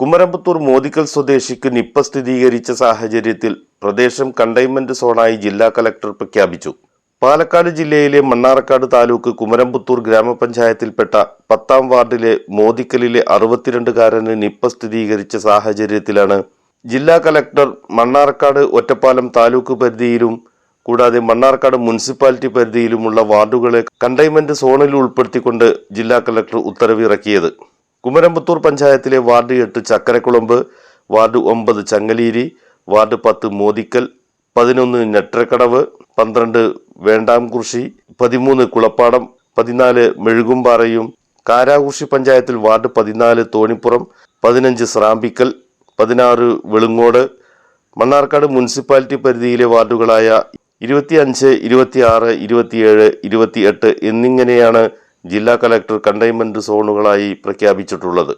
Kumaramputhur മോദിക്കൽ സ്വദേശിക്ക് Nipah സ്ഥിരീകരിച്ച സാഹചര്യത്തിൽ പ്രദേശം കണ്ടെയ്ൻമെന്റ് സോണായി ജില്ലാ കലക്ടർ പ്രഖ്യാപിച്ചു. പാലക്കാട് ജില്ലയിലെ മണ്ണാർക്കാട് താലൂക്ക് കുമരമ്പത്തൂർ ഗ്രാമപഞ്ചായത്തിൽപ്പെട്ട പത്താം വാർഡിലെ മോദിക്കലിലെ അറുപത്തിരണ്ടുകാരന് നിപ്പ സ്ഥിരീകരിച്ച സാഹചര്യത്തിലാണ് ജില്ലാ കലക്ടർ മണ്ണാർക്കാട് ഒറ്റപ്പാലം താലൂക്ക് പരിധിയിലും കൂടാതെ മണ്ണാർക്കാട് മുനിസിപ്പാലിറ്റി പരിധിയിലുമുള്ള വാർഡുകളെ കണ്ടെയ്ൻമെന്റ് സോണിൽ ഉൾപ്പെടുത്തിക്കൊണ്ട് ജില്ലാ കലക്ടർ ഉത്തരവിറക്കിയത്. കുമരമ്പത്തൂർ പഞ്ചായത്തിലെ വാർഡ് എട്ട് ചക്കരക്കുളമ്പ് വാർഡ് ഒമ്പത് ചങ്ങലീരി വാർഡ് പത്ത് മോദിക്കൽ പതിനൊന്ന് ഞെട്ടരക്കടവ് പന്ത്രണ്ട് വേണ്ടാംകുറിശി പതിമൂന്ന് കുളപ്പാടം പതിനാല് മെഴുകുംപാറയും കാരാകുർശി പഞ്ചായത്തിൽ വാർഡ് പതിനാല് തോണിപ്പുറം പതിനഞ്ച് സ്രാമ്പിക്കൽ പതിനാറ് വെളുങ്ങോട് മണ്ണാർക്കാട് മുനിസിപ്പാലിറ്റി പരിധിയിലെ വാർഡുകളായ ഇരുപത്തിയഞ്ച് ഇരുപത്തിയാറ് ഇരുപത്തിയേഴ് ഇരുപത്തിയെട്ട് എന്നിങ്ങനെയാണ് ജില്ലാ കലക്ടർ കണ്ടെയ്ൻമെന്റ് സോണുകളായി പ്രഖ്യാപിച്ചിട്ടുള്ളത്.